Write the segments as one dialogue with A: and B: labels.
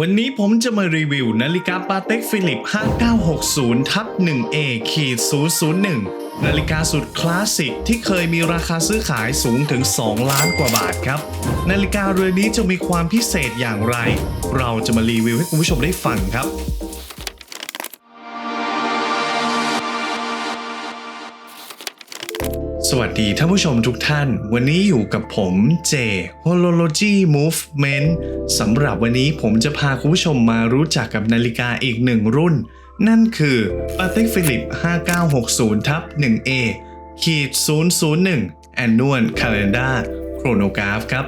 A: วันนี้ผมจะมารีวิวนาฬิกาปาเต็กฟิลิป 5960ทับ 1A ขีด001 นาฬิกาสุดคลาสสิกที่เคยมีราคาซื้อขายสูงถึง 2 ล้านกว่าบาทครับ นาฬิกาเรือนนี้จะมีความพิเศษอย่างไร เราจะมารีวิวให้คุณผู้ชมได้ฟังครับ วัสดีท่านผู้ชมทุกท่าน วันนี้อยู่กับผมเจ Holology Movement สำหรับวันนี้ผมจะพาคุณผู้ชมมารู้จักกับนาฬิกาอีกหนึ่งรุ่น นั่นคือ Patek Philippe 5960ทับ 1A ขีด001 Annual Calendar Chronograph ครับ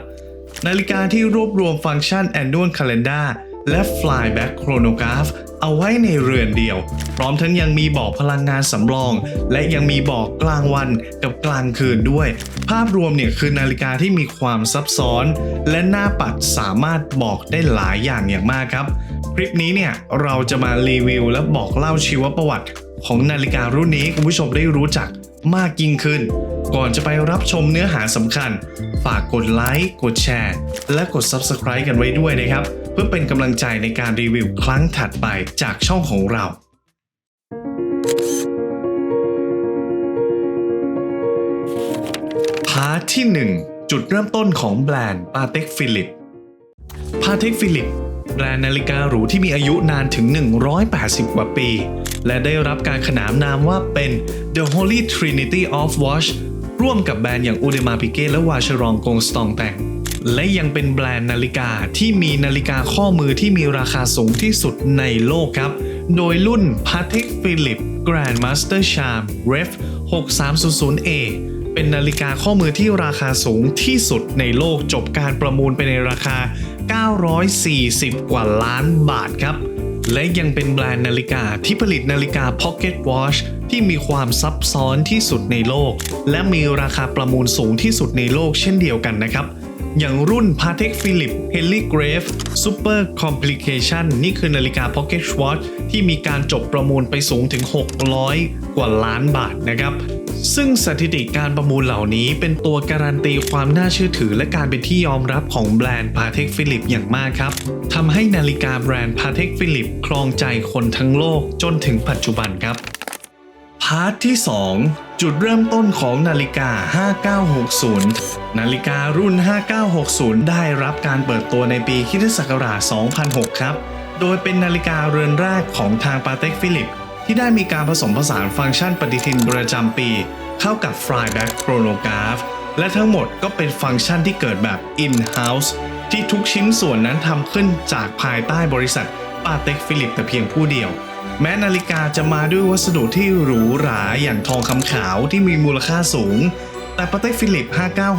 A: นาฬิกาที่รวบรวมฟังก์ชัน Annual Calendar และ Flyback Chronograph เอาไว้ในเรือนเดียว พร้อมทั้งยังมีบอกพลังงานสำรอง และยังมีบอกกลางวันกับกลางคืนด้วย ภาพรวมเนี่ยคือนาฬิกาที่มีความซับซ้อน และหน้าปัดสามารถบอกได้หลายอย่างอย่างมากครับ คลิปนี้เนี่ยเราจะมารีวิวและบอกเล่าชีวประวัติ ของนาฬิการุ่นนี้คุณผู้ชมได้รู้จักมากยิ่งขึ้น ก่อนจะไปรับชมเนื้อหาสำคัญ ฝากกดไลค์กดแชร์ และกด Subscribe กันไว้ด้วยนะครับ พื่อเป็นกำลังใจในการรีวิวครั้งถัดไปจากช่องของเราพาร์ทที่ 1 จุดเริ่มต้นของแบรนด์ Patek Philippe Patek Philippe แบรนด์นาฬิกาหรูที่มีอายุนานถึง 180 กว่าปี และได้รับการขนานนามว่าเป็น The Holy Trinity of Watch ร่วมกับแบรนด์อย่าง Audemars Piguet และ Vacheron Constantin แต่ง และยังเป็นแบรนด์นาฬิกาที่มีนาฬิกาข้อมือที่มีราคาสูงที่สุดในโลกครับ โดยรุ่น Patek Philippe Grandmaster Charm Ref 6300A เป็นนาฬิกาข้อมือที่ราคาสูงที่สุดในโลกจบการประมูลไปในราคา 940 กว่าล้านบาทครับ และยังเป็นแบรนด์นาฬิกาที่ผลิตนาฬิกา Pocket Watch ที่มีความซับซ้อนที่สุดในโลก และมีราคาประมูลสูงที่สุดในโลกเช่นเดียวกันนะครับ อย่างรุ่น Patek Philippe Henley Grave Super Complication นี่คือนาฬิกา Pocket Watch ที่มีการจบประมูลไปสูงถึง 600 กว่าล้านบาทนะครับ ซึ่งสถิติการประมูลเหล่านี้เป็นตัวการันตีความน่าเชื่อถือและการเป็นที่ยอมรับของแบรนด์ Patek Philippe อย่างมากครับทำให้นาฬิกาแบรนด์ Patek Philippe ครองใจคนทั้งโลกจนถึงปัจจุบันครับ พาร์ทที่ 2 จุดเริ่มต้นของนาฬิกา 5960 นาฬิการุ่น 5960 ได้รับการเปิดตัวในปีคริสศักราช 2006 ครับ โดยเป็นนาฬิกาเรือนแรกของทาง Patek Philippe ที่ได้มีการผสมผสานฟังก์ชันปฏิทินประจำปี เข้ากับ Flyback Chronograph และทั้งหมดก็เป็นฟังก์ชันที่เกิดแบบ in-house ที่ทุกชิ้นส่วนนั้นทำขึ้นจากภายใต้บริษัท Patek Philippe แต่เพียงผู้เดียว แม้นาฬิกาจะมาด้วยวัสดุที่หรูหราอย่างทองคำขาวที่มีมูลค่าสูง แต่ Patek Philippe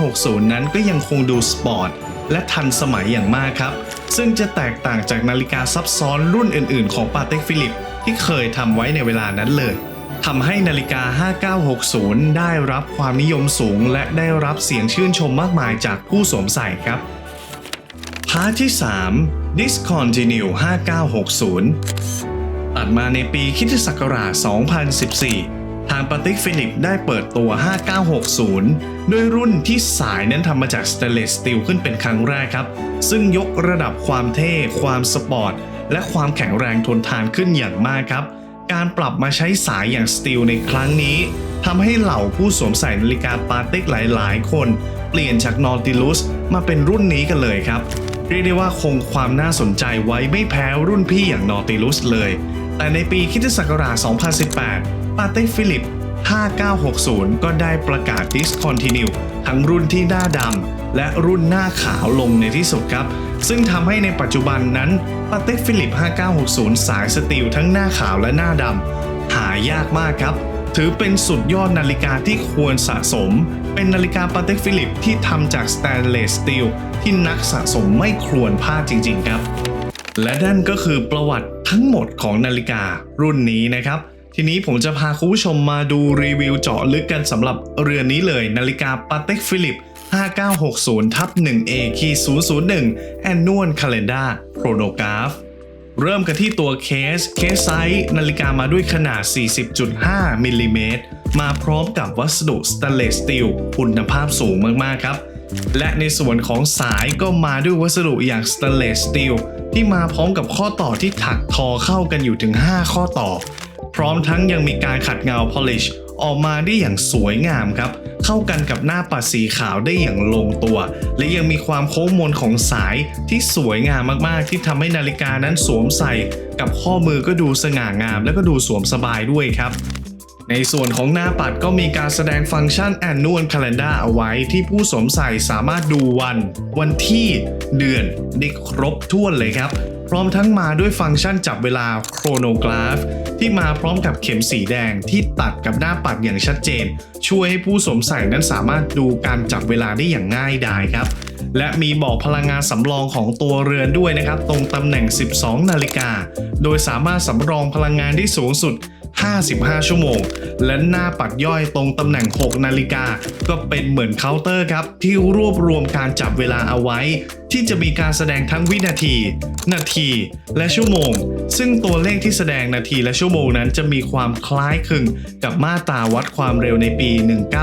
A: 5960 นั้นก็ยังคงดูสปอร์ตและทันสมัยอย่างมากครับ ซึ่งจะแตกต่างจากนาฬิกาซับซ้อนรุ่นอื่นๆ ของ Patek Philippe ที่เคยทำไว้ในเวลานั้นเลยทำให้นาฬิกา 5960 ได้รับความนิยมสูง และได้รับเสียงชื่นชมมากมายจากผู้สวมใส่ครับพาร์ทที่ 3 Discontinue 5960 ตัดมาในปีคิสตศักราช 2014 ทาง Patek Philippe ได้เปิดตัว 5960 ด้วยรุ่นที่สายนั้นทำมาจากสเตเลสสตีลขึ้นเป็นครั้งแรกครับ ซึ่งยกระดับความเท่ ความสปอร์ต และความแข็งแรงทนทานขึ้นอย่างมากครับ การปรับมาใช้สายอย่างสตีลในครั้งนี้ทำให้เหล่าผู้สวมใส่นาฬิกาปาต็กหลาย ๆ คน เปลี่ยนจาก Nautilus มาเป็นรุ่นนี้กันเลยครับเรียกได้ว่าคงความน่าสนใจไว้ไม่แพ้รุ่นพี่อย่าง Nautilus เลย แต่ในปีคิตศักราช 2018 Patek Philippe 5960 ก็ได้ประกาศ discontinue ทั้งรุ่นที่หน้าดำและรุ่นหน้าขาวลงในที่สุดครับ ซึ่งทำให้ในปัจจุบันนั้น Patek Philippe 5960 สายสตีลทั้งหน้าขาวและหน้าดำหายากมากครับ ถือเป็นสุดยอดนาฬิกาที่ควรสะสม เป็นนาฬิกา Patek Philippe ที่ทำจากสแตนเลสสตีลที่นักสะสมไม่ควรพลาดจริง ๆ ครับ และนั่นก็คือประวัติ ทั้งหมดของนาฬิการุ่นนี้นะครับ ทีนี้ผมจะพาคุณผู้ชมมาดูรีวิวเจาะลึกกันสำหรับเรือนนี้เลยนาฬิกา Patek Philippe 5960ทับ 1A คี001 Annual Calendar Chronograph เริ่มกันที่ตัวเคส เคสไซส์นาฬิกามาด้วยขนาด 40.5 มิลลิเมตร มาพร้อมกับวัสดุสแตนเลสสตีลคุณภาพสูงมาก ๆ ครับ และในส่วนของสายก็มาด้วยวัสดุอย่างสแตนเลสสตีล ที่มาพร้อมกับข้อต่อที่ถักทอเข้ากันอยู่ถึง 5 ข้อต่อ พร้อมทั้งยังมีการขัดเงา polish ออกมาได้อย่างสวยงามครับ เข้ากันกับหน้าปัดสีขาวได้อย่างลงตัว และยังมีความโค้งมนของสายที่สวยงามมากๆ ที่ทำให้นาฬิกานั้นสวมใส่ กับข้อมือก็ดูสง่างาม และก็ดูสวมสบายด้วยครับ ในส่วนของหน้าปัดก็มีการแสดงฟังก์ชัน Annual Calendar เอาไว้ที่ผู้สวมใส่สามารถดูวัน วันที่เดือนได้ครบถ้วนเลยครับ พร้อมทั้งมาด้วยฟังก์ชันจับเวลา Chronograph ที่มาพร้อมกับเข็มสีแดงที่ตัดกับหน้าปัดอย่างชัดเจน ช่วยให้ผู้สวมใส่นั้นสามารถดูการจับเวลาได้อย่างง่ายดายครับและมีบอกพลังงานสำรองของตัวเรือนด้วยนะครับ ตรงตำแหน่ง 12 นาฬิกา โดยสามารถสำรองพลังงานได้สูงสุด 55 ชั่วโมง และหน้าปัดย่อยตรงตำแหน่ง 6 นาฬิกา ก็เป็นเหมือนเคาน์เตอร์ครับ ที่รวบรวมการจับเวลาเอาไว้ ที่จะมีการแสดงทั้งวินาที นาที และชั่วโมง ซึ่งตัวเลขที่แสดงนาทีและชั่วโมงนั้นจะมีความคล้ายคลึงกับมาตราวัดความเร็วในปี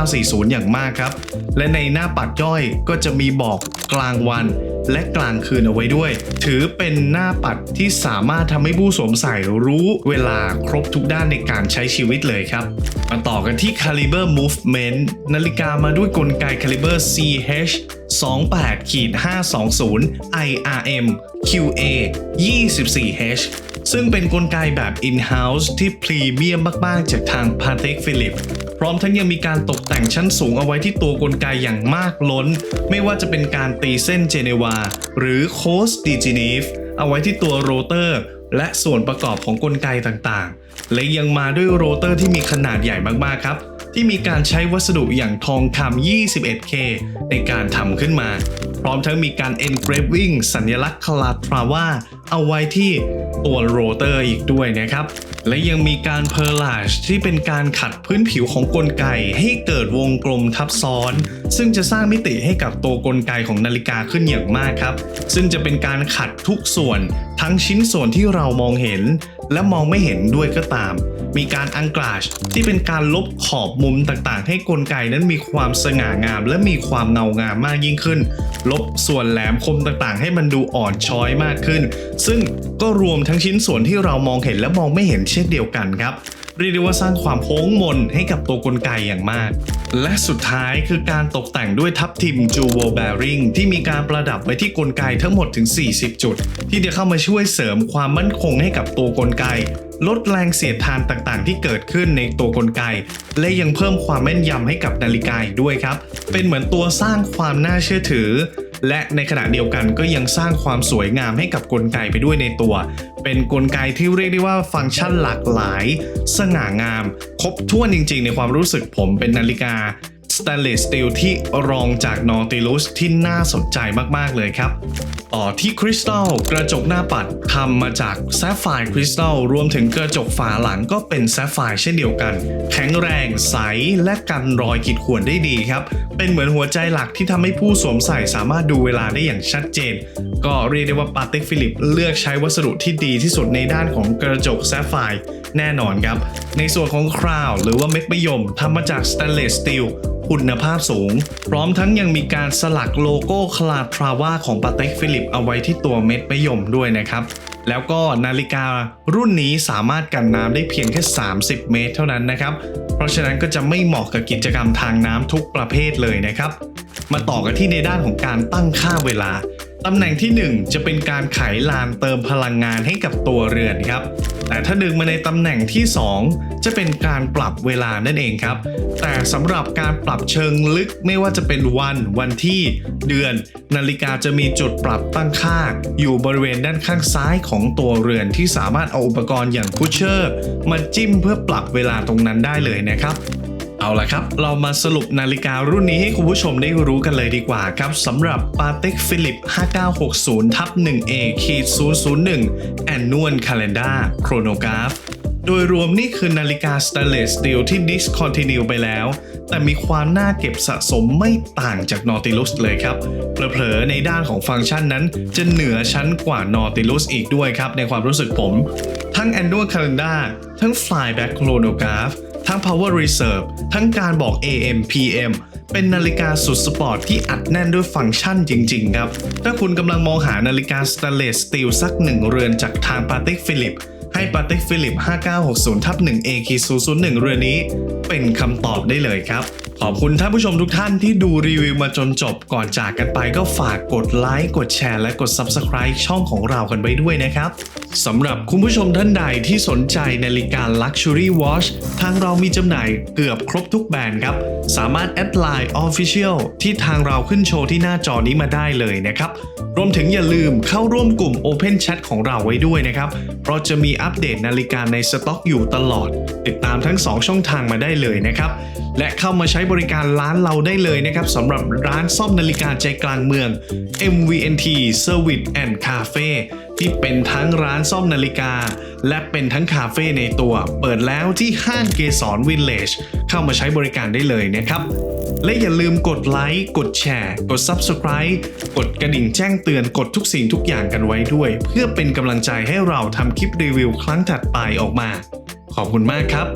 A: 1940 อย่างมากครับ และในหน้าปัดย่อยก็จะมีบอกกลางวันและกลางคืนเอาไว้ด้วย ถือเป็นหน้าปัดที่สามารถทำให้ผู้สวมใส่รู้เวลาครบทุกด้านในการใช้ชีวิตเลยครับ มาต่อกันที่ Caliber Movement นาฬิกามาด้วยกลไก Caliber CH 28ขีด520 IRM QA 24H ซึ่งเป็นนกลไกแบบ in-house ที่พรีเมียมมาก ๆ จากทาง Patek Philippe พร้อมทั้งยังมีการตกแต่งชั้นสูงเอาไว้ที่ตัวกลไกอย่างมากล้น ไม่ว่าจะเป็นการตีเส้นเจเนวา หรือโคสดีจีนีฟเอาไว้ที่ตัวโรเตอร์ และส่วนประกอบของกลไกต่าง ๆ และยังมาด้วยโรเตอร์ที่มีขนาดใหญ่มาก ๆ ครับ ที่มีการใช้วัสดุอย่างทองคำ 21K ในการทำขึ้นมา พร้อมทั้งมีการ engraving สัญลักษณ์คลาทราว่าเอาไว้ที่ตัวโรเตอร์อีกด้วยนะครับ และยังมีการ perlage ที่เป็นการขัดพื้นผิวของกลไกให้เกิดวงกลมทับซ้อน ซึ่งจะสร้างมิติให้กับตัวกลไกของนาฬิกาขึ้นอย่างมากครับ ซึ่งจะเป็นการขัดทุกส่วนทั้งชิ้นส่วนที่เรามองเห็น และมองไม่เห็นด้วยก็ตาม มีการอังก a ชที่เป็นการลบขอบมุมต่างๆ ให้กลไกนั้นมีความสง่างาม และมีความเงางามมากยิ่งขึ้น ลบส่วนแหลมคมต่างๆ ให้มันดูอ่อนช้อยมากขึ้นซึ่งก็รวมทั้งชิ้นส่วนที่เรามองเห็นและมองไม่เห็นเช่นเดียวกันครับเรียกได้ว่าสร้างความโค้งมนให้กับตัวกลไกอย่างมาก และสุดท้ายคือการตกแต่งด้วยทับทิมจูโวแบริงที่มีการประดับไว้ที่กลไกทั้งหมดถึง 40 จุด ที่จะเข้ามาช่วยเสริมความมั่นคงให้กับตัวกลไก ลดแรงเสียดทานต่างๆ ที่เกิดขึ้นในตัวกลไก และยังเพิ่มความแม่นยำให้กับนาฬิกาอีกด้วยครับ เป็นเหมือนตัวสร้างความน่าเชื่อถือ และในขณะเดียวกันก็ยังสร้างความสวยงามให้กับกลไกไปด้วยในตัว เป็นกลไกที่เรียกได้ว่าฟังก์ชันหลากหลาย สง่างาม ครบถ้วนจริงๆ ในความรู้สึกผมเป็นนาฬิกา สแตนเลสสตีลที่รองจากนอติลุสที่น่าสนใจมาก ๆ เลยครับ ต่อที่คริสตัลกระจกหน้าปัดทำมาจากแซฟไฟร์คริสตัลรวมถึงกระจกฝาหลังก็เป็นแซฟไฟร์เช่นเดียวกัน แข็งแรงใสและกันรอยขีดข่วนได้ดีครับ เป็นเหมือนหัวใจหลักที่ทำให้ผู้สวมใส่สามารถดูเวลาได้อย่างชัดเจน ก็เรียกได้ว่าปาเต็กฟิลิปเลือกใช้วัสดุที่ดีที่สุดในด้านของกระจกแซฟไฟร์แน่นอนครับ ในส่วนของคราวหรือว่าเม็ดมะยมทำมาจากสแตนเลสสตีล คุณภาพสูง พร้อมทั้งยังมีการสลักโลโก้คลาทราว่าของปาเต็กฟิลิปเอาไว้ที่ตัวเม็ดมะยมด้วยนะครับ แล้วก็นาฬิการุ่นนี้สามารถกันน้ำได้เพียงแค่ 30 เมตรเท่านั้นนะครับ เพราะฉะนั้นก็จะไม่เหมาะกับกิจกรรมทางน้ำทุกประเภทเลยนะครับ มาต่อกันที่ในด้านของการตั้งค่าเวลา ตำแหน่งที่ 1 จะเป็นการไขลานเติมพลังงานให้กับตัวเรือนครับ แต่ถ้าดึงมาในตำแหน่งที่ 2 จะเป็นการปรับเวลานั่นเองครับ แต่สำหรับการปรับเชิงลึกไม่ว่าจะเป็นวัน วันที่ เดือน นาฬิกาจะมีจุดปรับตั้งค่า อยู่บริเวณด้านข้างซ้ายของตัวเรือนที่สามารถเอาอุปกรณ์อย่างพุชเชอร์มาจิ้มเพื่อปรับเวลาตรงนั้นได้เลยนะครับ เอาละครับ เรามาสรุปนาฬิการุ่นนี้ให้คุณผู้ชมได้รู้กันเลยดีกว่าครับสำหรับ Patek Philippe 5960ทับ 1A ขีด001 Annual Calendar Chronograph โดยรวมนี่คือนาฬิกา Stainless Steel ที่ discontinue ไปแล้ว แต่มีความน่าเก็บสะสมไม่ต่างจาก Nautilus เลยครับเผลอๆในด้านของฟังก์ชันนั้นจะเหนือชั้นกว่า Nautilus อีกด้วยครับ ในความรู้สึกผม ทั้ง Annual Calendar ทั้ง Flyback Chronograph ทั้ง power reserve ทั้งการบอก AM PM เป็นนาฬิกาสุดสปอร์ตที่อัดแน่นด้วยฟังก์ชันจริง ๆ ครับ ถ้าคุณกำลังมองหานาฬิกาสแตนเลสสตีลสักหนึ่งเรือนจากทางปาเต็กฟิลิปให้ปาเต็กฟิลิป 5960ทับ1 a คี001เรือนนี้ เป็นคำตอบได้เลยครับ ขอบคุณท่านผู้ชมทุกท่านที่ดูรีวิวมาจนจบก่อนจากกันไปก็ฝากกดไลค์กดแชร์และกด Subscribe ช่องของเรากันไปด้วยนะครับสำหรับคุณผู้ชมท่านใดที่สนใจนาฬิกา Luxury Watch ทางเรามีจำหน่ายเกือบครบทุกแบรนด์ครับ สามารถแอดไลน์ Official ที่ทางเราขึ้นโชว์ที่หน้าจอนี้มาได้เลยนะครับ รวมถึงอย่าลืมเข้าร่วมกลุ่ม Open Chat ของเราไว้ด้วยนะครับ เพราะจะมีอัปเดตนาฬิกาในสต็อกอยู่ตลอด ติดตามทั้ง 2 ช่องทางมาได้เลยนะครับ และเข้ามาใช้บริการร้านเราได้เลยนะครับสำหรับร้านซ่อมนาฬิกาใจกลางเมือง MVNT Service and Cafe ที่เป็นทั้งร้านซ่อมนาฬิกา และเป็นทั้งคาเฟ่ในตัว เปิดแล้วที่ห้างเกสรวิลเลจเข้ามาใช้บริการได้เลยนะครับ และอย่าลืมกดไลค์ กดแชร์ กด Subscribe กดกระดิ่งแจ้งเตือนกดทุกสิ่งทุกอย่างกันไว้ด้วย เพื่อเป็นกำลังใจให้เราทำคลิปรีวิวครั้งถัดไปออกมา ขอบคุณมากครับ